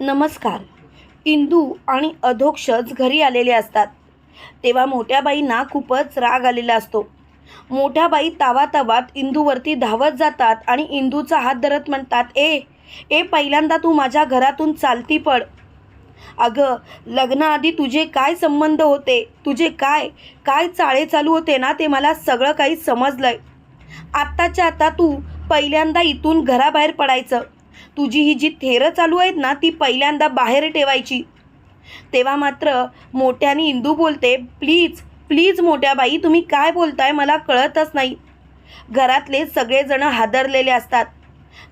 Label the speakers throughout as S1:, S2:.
S1: नमस्कार. इंदू आणि अधोक्षज घरी आलेले असतात. तेव्हा मोठ्या बाईंना खूपच राग आलेला असतो. मोठ्या बाई तावातावात इंदूवरती धावत जातात आणि इंदूचा हात धरत म्हणतात ए ए पहिल्यांदा तू माझ्या घरातून चालती पड. अगं लग्नाआधी तुझे काय संबंध होते? तुझे काय? काय चाळे चालू होते ना ते मला सगळं काही समजलंय. आत्ताच्या आता तू पहिल्यांदा इथून घराबाहेर पडायचं. तुझी ही जी थेरं चालू आहेत ना ती पहिल्यांदा बाहेर ठेवायची. तेव्हा मात्र मोठ्याने इंदू बोलते प्लीज प्लीज मोठ्या बाई तुम्ही काय बोलताय मला कळतच नाही. घरातले सगळेजण हादरलेले असतात.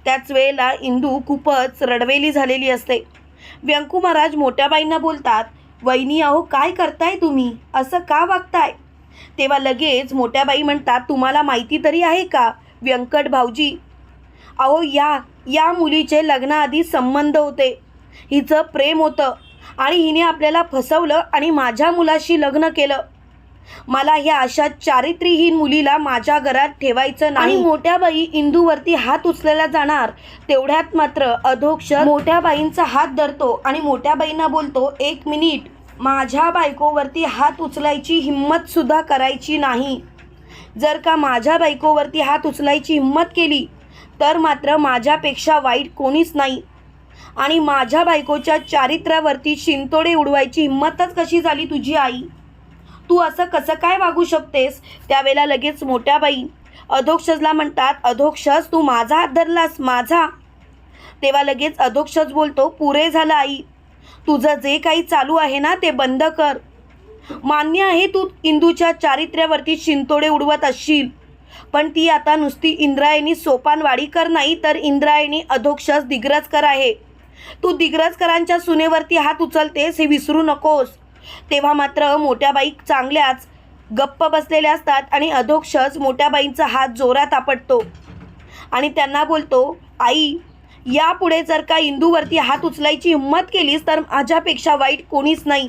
S1: त्याच वेळेला इंदू खूपच रडवेली झालेली असते. व्यंकू महाराज मोठ्याबाईंना बोलतात वहिनी अहो काय करताय तुम्ही? असं का वागताय? तेव्हा लगेच मोठ्याबाई म्हणतात तुम्हाला माहिती तरी आहे का व्यंकट भाऊजी? अहो या या मुलीचे लग्नाआधी संबंध होते. हिचं प्रेम होतं आणि हिने आपल्याला फसवलं आणि माझ्या मुलाशी लग्न केलं. मला ह्या अशा चारित्र्यहीन मुलीला माझ्या घरात ठेवायचं नाही. मोठ्या बाई इंदूवरती हात उचलायला जाणार तेवढ्यात मात्र अधोक्ष मोठ्या बाईंचा हात धरतो आणि मोठ्या बाईंना बोलतो एक मिनिट माझ्या बायकोवरती हात उचलायची हिंमत सुद्धा करायची नाही. जर का माझ्या बायकोवरती हात उचलायची हिंमत केली तर मात्र माझ्यापेक्षा वाईट कोणीच नाही. आणि माझ्या बायकोच्या चारित्र्यावरती शिंतोडे उडवायची हिंमतच कशी झाली तुझी आई? तू असं कसं काय वागू शकतेस? त्यावेळेला लगेच मोठ्या बाई अधोक्षजला म्हणतात अधोक्षज तू माझा हात धरलास माझा. तेव्हा लगेच अधोक्षज बोलतो पुरे झालं आई. तुझं जे काही चालू आहे ना ते बंद कर. मान्य आहे तू इंदूच्या चारित्र्यावरती शिंतोडे उडवत असशील. पण ती आता नुसती इंद्रायणी सोपानवाडीकर नाही तर इंद्रायणी अधोक्षस दिग्रजकर आहे. तू दिग्रजकरांच्या सुनेवरती हात उचलतेस हे विसरू नकोस. तेव्हा मात्र मोठ्या बाई चांगल्याच गप्प बसलेल्या असतात आणि अधोक्षस मोठ्या बाईंचा हात जोरात आपटतो. आणि त्यांना बोलतो आई यापुढे जर का इंदूवरती हात उचलायची हिंमत केलीस तर माझ्यापेक्षा वाईट कोणीच नाही.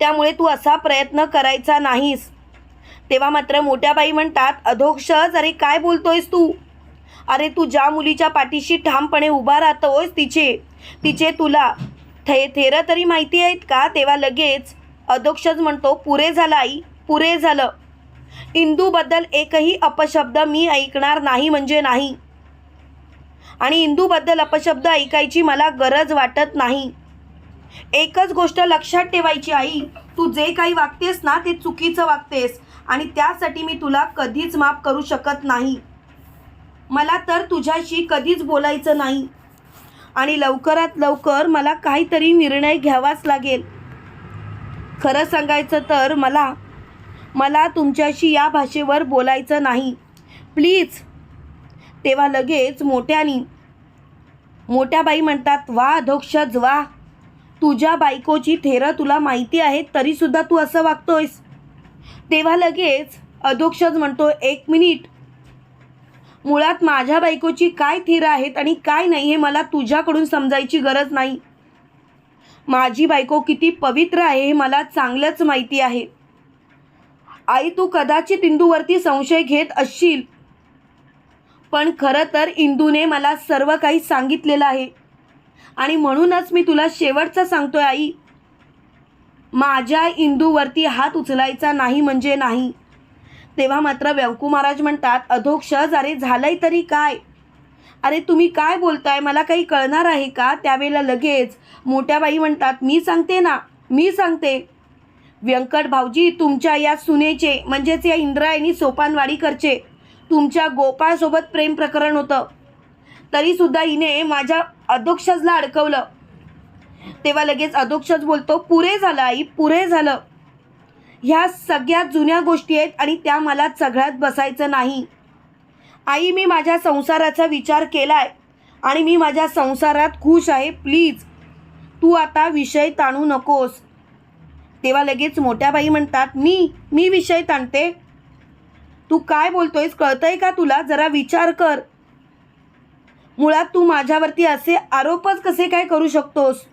S1: त्यामुळे तू असा प्रयत्न करायचा नाहीस. तेव्हा मात्र मोठ्या बाई म्हणतात अधोक्षज अरे काय बोलतोयस तू? अरे तू ज्या मुलीच्या पाठीशी ठामपणे उभा राहतोस तिचे तिचे तुला थे थेरं तरी माहिती आहेत का? तेव्हा लगेच अधोक्षज म्हणतो पुरे झालं आई पुरे झालं. इंदूबद्दल एकही अपशब्द मी ऐकणार नाही म्हणजे नाही. आणि इंदूबद्दल अपशब्द ऐकायची मला गरज वाटत नाही. एकच गोष्ट लक्षात ठेवायची आई तू जे काही वागतेस ना ते चुकीचं वागतेस. आणि त्यासाठी मी तुला कधीच माफ करू शकत नाही. मला तर तुझ्याशी कधीच बोलायचं नाही. आणि लवकरात लवकर मला काहीतरी निर्णय घ्यावाच लागेल. खरं सांगायचं तर मला मला तुमच्याशी या भाषेवर बोलायचं नाही. प्लीज. तेव्हा लगेच मोठ्यानी मोठ्या बाई म्हणतात वा अधोक्षज वा. तुझ्या बायकोची थेरं तुला माहिती आहे तरीसुद्धा तू असं वागतोयस. तेव्हा लगेच अधोक्षज म्हणतो एक मिनिट. मुळात माझ्या बायकोची काय थिरं आहेत आणि काय नाही हे मला तुझ्याकडून समजायची गरज नाही. माझी बायको किती पवित्र आहे हे मला चांगलंच माहिती आहे. आई तू कदाचित इंदूवरती संशय घेत असशील. पण खरं तर इंदूने मला सर्व काही सांगितलेलं आहे. आणि म्हणूनच मी तुला शेवटचं सांगतोय आई. माझ्या इंदूवरती हात उचलायचा नाही म्हणजे नाही. तेव्हा मात्र व्यंकू महाराज म्हणतात अधोक्षज अरे झालंय तरी काय? अरे तुम्ही काय बोलताय? मला काही कळणार आहे का? त्यावेळेला लगेच मोठ्या बाई म्हणतात मी सांगते ना मी सांगते. व्यंकट भाऊजी तुमच्या या सुनेचे म्हणजेच या इंद्रायणी सोपानवाडीकरचे तुमच्या गोपाळसोबत प्रेम प्रकरण होतं. तरीसुद्धा हिने माझ्या अधोक्षजला अडकवलं. तेव्हा लगेच अधोक्षच बोलतो पुरे झालं आई पुरे झालं. ह्या सगळ्यात जुन्या गोष्टी आहेत आणि त्या मला सगळ्यात बसायचं नाही. आई मी माझ्या संसाराचा विचार केला आहे आणि मी माझ्या संसारात खुश आहे प्लीज. तू आता विषय ताणू नकोस. तेव्हा लगेच मोठ्या बाई म्हणतात मी मी विषय ताणते. तू काय बोलतोयस कळतंय का तुला? जरा विचार कर. मुळात तू माझ्यावरती असे आरोपच कसे काय करू शकतोस?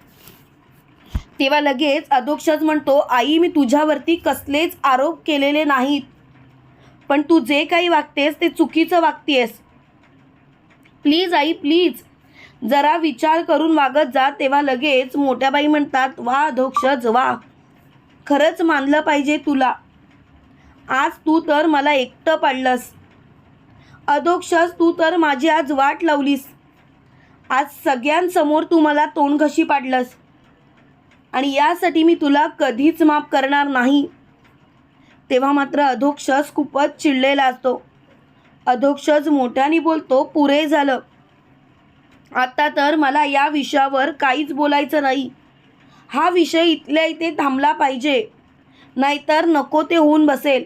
S1: तेव्हा लगेच अधोक्षज म्हणतो आई मी तुझ्यावरती कसलेच आरोप केलेले नाहीत. पण तू जे काही वागतेस ते चुकीचं वागतेस. Please I please. जरा विचार करून वागत जा तेव्हा लगेच मोठ्या बाई म्हणतात वा अधोक्षज वा. खरंच मानलं पाहिजे तुला. आज तू तर मला एकटं पाडलंस. अधोक्षज तू तर माझी आज वाट लावलीस. आज सगळ्यांसमोर तू मला तोंड घशी पाडलंस. आणि यासाठी मी तुला कधीच माफ करणार नाही. तेव्हा मात्र अधोक्षस खूपच चिडलेला असतो. अधोक्षज मोठ्याने बोलतो पुरे झालं. आता तर मला या विषयावर काहीच बोलायचं नाही. हा विषय इथल्या इथे थांबला पाहिजे. नाहीतर नको ते होऊन बसेल.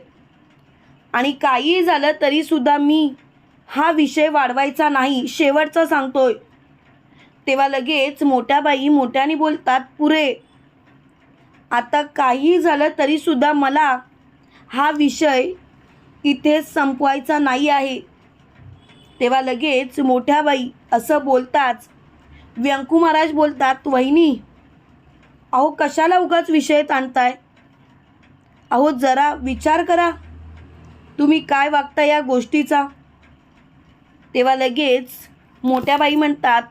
S1: आणि काहीही झालं तरीसुद्धा मी हा विषय वाढवायचा नाही शेवटचा सांगतोय. तेव्हा लगेच मोठ्या बाई मोठ्याने बोलतात पुरे आता काही झालं तरीसुद्धा मला हा विषय इथेच संपवायचा नाही आहे. तेव्हा लगेच मोठ्या बाई असं बोलताच व्यंकू महाराज बोलतात वहिनी अहो कशाला उगाच विषय ताणताय? अहो जरा विचार करा. तुम्ही काय वागता या गोष्टीचा? तेव्हा लगेच मोठ्या बाई म्हणतात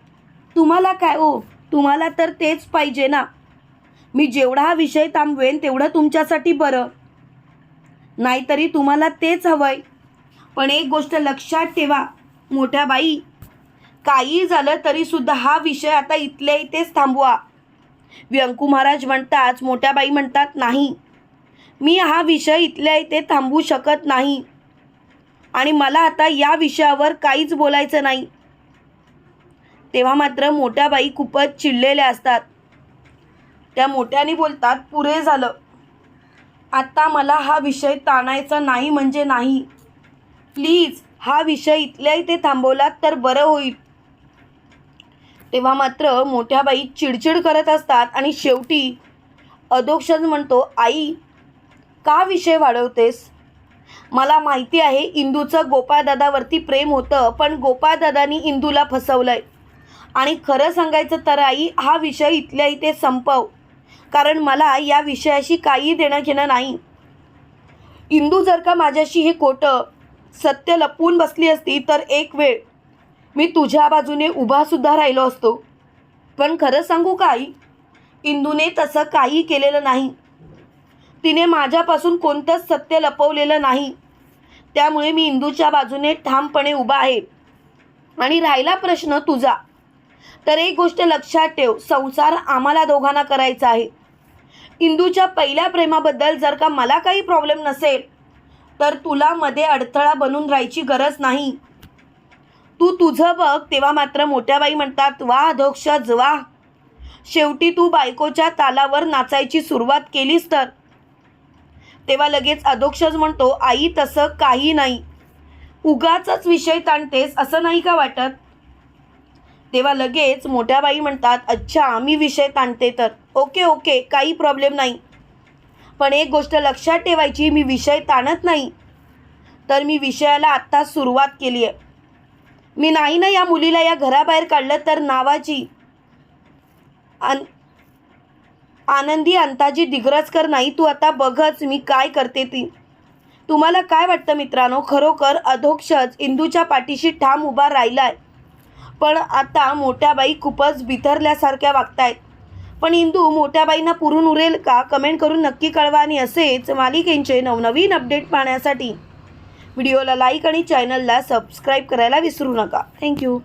S1: तुम्हाला काय ओ तुम्हाला तर तेच पाहिजे ना. मी जेवढा हा विषय थांबवेन तेवढं तुमच्यासाठी बरं. नाहीतरी तुम्हाला तेच हवंय. पण एक गोष्ट लक्षात ठेवा मोठ्या बाई. काही झालं तरीसुद्धा हा विषय आता इथल्या इथेच थांबवा. व्यंकू महाराज म्हणताच मोठ्या बाई म्हणतात नाही. मी हा विषय इथल्या इथे थांबू शकत नाही. आणि मला आता या विषयावर काहीच बोलायचं नाही. तेव्हा मात्र मोठ्या बाई खूपच चिडलेल्या असतात. त्या मोठ्याने बोलतात पुरे झालं. आत्ता मला हा विषय ताणायचा नाही म्हणजे नाही. प्लीज हा विषय इथल्या इथे थांबवलात तर बरं होईल. तेव्हा मात्र मोठ्या बाई चिडचिड करत असतात आणि शेवटी अधोक्षज म्हणतो आई का विषय वाढवतेस? मला माहिती आहे इंदूचं गोपाळदादावरती प्रेम होतं पण गोपाळदादानी इंदूला फसवलंय. आणि खरं सांगायचं तर आई हा विषय इथल्या इथे संपव. कारण मला या विषयाशी काही देणं घेणं नाही. इंदू जर का माझ्याशी हे खोटं सत्य लपवून बसली असती तर एक वेळ मी तुझ्या बाजूने उभासुद्धा राहिलो असतो. पण खरं सांगू काय इंदूने तसं काही केलेलं नाही. तिने माझ्यापासून कोणतंच सत्य लपवलेलं नाही. त्यामुळे मी इंदूच्या बाजूने ठामपणे उभा आहे. आणि राहिला प्रश्न तुझा. तर एक गोष्ट लक्षात ठेव संसार आम्हाला दोघांना करायचा आहे. इंदूच्या पहिल्या प्रेमाबद्दल जर का मला काही प्रॉब्लेम नसेल तर तुला मध्ये अडथळा बनून राहायची गरज नाही. तू तुझं बघ तेव्हा मात्र मोठ्या बाई म्हणतात वा अधोक्षज वा शेवटी तू बायकोच्या तालावर नाचायची सुरुवात केलीस तर. तेव्हा लगेच अधोक्षज म्हणतो आई तसं काही नाही. उगाच विषय ताणतेस असं नाही का वाटत? तेव्हा लगेच मोठ्या बाई म्हणतात अच्छा मी विषय ताणते तर. ओके ओके काही प्रॉब्लेम नाही. पण एक गोष्ट लक्षात ठेवायची मी विषय ताणत नाही. तर मी विषयाला आत्ताच सुरुवात केली आहे मी नाही ना या मुलीला या घराबाहेर काढलं तर नावाची. अन आनंदी अंताजी दिग्रजकर नाही तू आता बघच मी काय करते ती. तुम्हाला काय वाटतं मित्रांनो? खरोखर अधोक्षज इंदूच्या पाठीशी ठाम उभा राहिला आहे पण आता मोठ्या बाई खूपच बिथरल्यासारख्या वागतायत. पण इंदू मोठ्या बाईंना पुरून उरेल का? कमेंट करून नक्की कळवा आणि असेच मालिकेंचे नवनवीन अपडेट पाहण्यासाठी. व्हिडिओला लाईक आणि चॅनलला सबस्क्राईब करायला विसरू नका. थँक्यू